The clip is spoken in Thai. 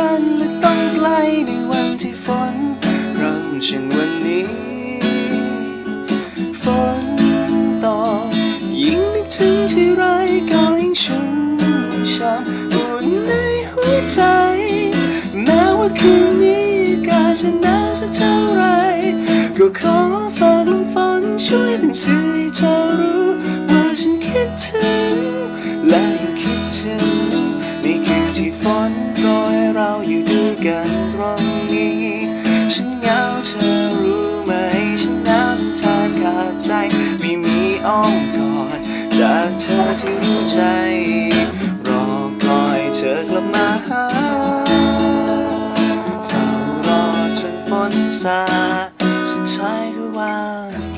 กล้ในวันที่ฝนพรำเช่นวันนี้ ฝนตกยิ่งนึกถึงที่ไรก็ยิ่งชุ่มช่ำอุ่นในหัวใจ แม้ว่าคืนนี้อากาศจะหนาวสักเท่าไร ก็ขอฝากลมฝนช่วยเป็นสื่อให้เธอรู้ว่าฉันคิดถึงและยังคิดถึงในคืนที่ฝน เราอยู่ด้วยกันตรงนี้ ฉันเหงาเธอรู้ไหม ฉันหนาวจนแทบขาดใจ ไม่มีอ้อมกอดจากเธอที่รู้ใจ รอคอยเธอกลับมาหาเฝ้ารอจนฝนซาสุดท้ายก็ว่าง